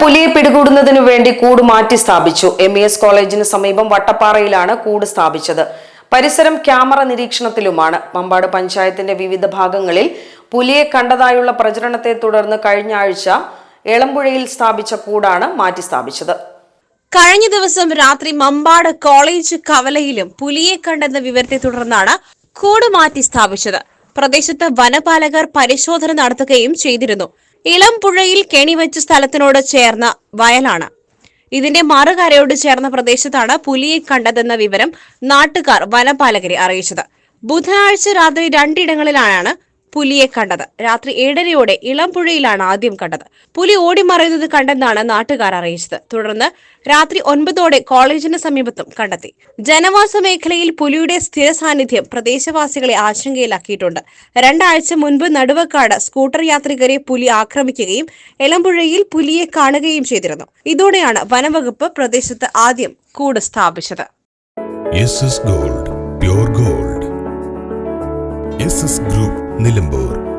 പുലിയെ പിടികൂടുന്നതിനു വേണ്ടി കൂട് മാറ്റി സ്ഥാപിച്ചു. എം ഇ എസ് കോളേജിന് സമീപം വട്ടപ്പാറയിലാണ് കൂട് സ്ഥാപിച്ചത്. പരിസരം ക്യാമറ നിരീക്ഷണത്തിലുമാണ്. മമ്പാട് പഞ്ചായത്തിന്റെ വിവിധ ഭാഗങ്ങളിൽ പുലിയെ കണ്ടതായുള്ള പ്രചരണത്തെ തുടർന്ന് കഴിഞ്ഞ ആഴ്ച എളമ്പുഴയിൽ സ്ഥാപിച്ച കൂടാണ് മാറ്റി സ്ഥാപിച്ചത്. കഴിഞ്ഞ ദിവസം രാത്രി മമ്പാട് കോളേജ് കവലയിലും പുലിയെ കണ്ടെന്ന വിവരത്തെ തുടർന്നാണ് കൂട് മാറ്റി സ്ഥാപിച്ചത്. പ്രദേശത്ത് വനപാലകർ പരിശോധന നടത്തുകയും ചെയ്തിരുന്നു. ഇളംപുഴയിൽ കെണിവെച്ച സ്ഥലത്തിനോട് ചേർന്ന വയലാണ്. ഇതിന്റെ മറുകരയോട് ചേർന്ന പ്രദേശത്താണ് പുലിയെ കണ്ടതെന്ന വിവരം നാട്ടുകാർ വനപാലകരെ അറിയിച്ചത്. ബുധനാഴ്ച രാത്രി രണ്ടിടങ്ങളിലാണ് പുലിയെ കണ്ടത്. രാത്രി ഏഴരയോടെ ഇളംപുഴയിലാണ് ആദ്യം കണ്ടത്. പുലി ഓടിമറയുന്നത് കണ്ടെന്നാണ് നാട്ടുകാർ അറിയിച്ചത്. തുടർന്ന് രാത്രി ഒൻപതോടെ കോളേജിന് സമീപത്തും കണ്ടെത്തി. ജനവാസ മേഖലയിൽ പുലിയുടെ സ്ഥിര സാന്നിധ്യം പ്രദേശവാസികളെ ആശങ്കയിലാക്കിയിട്ടുണ്ട്. രണ്ടാഴ്ച മുൻപ് നടുവക്കാട് സ്കൂട്ടർ യാത്രികരെ പുലി ആക്രമിക്കുകയും ഇളംപുഴയിൽ പുലിയെ കാണുകയും ചെയ്തിരുന്നു. ഇതോടെയാണ് വനംവകുപ്പ് പ്രദേശത്ത് ആദ്യം കൂട് സ്ഥാപിച്ചത്. Gold gold. ഗ്രൂപ്പ് നിലമ്പൂർ.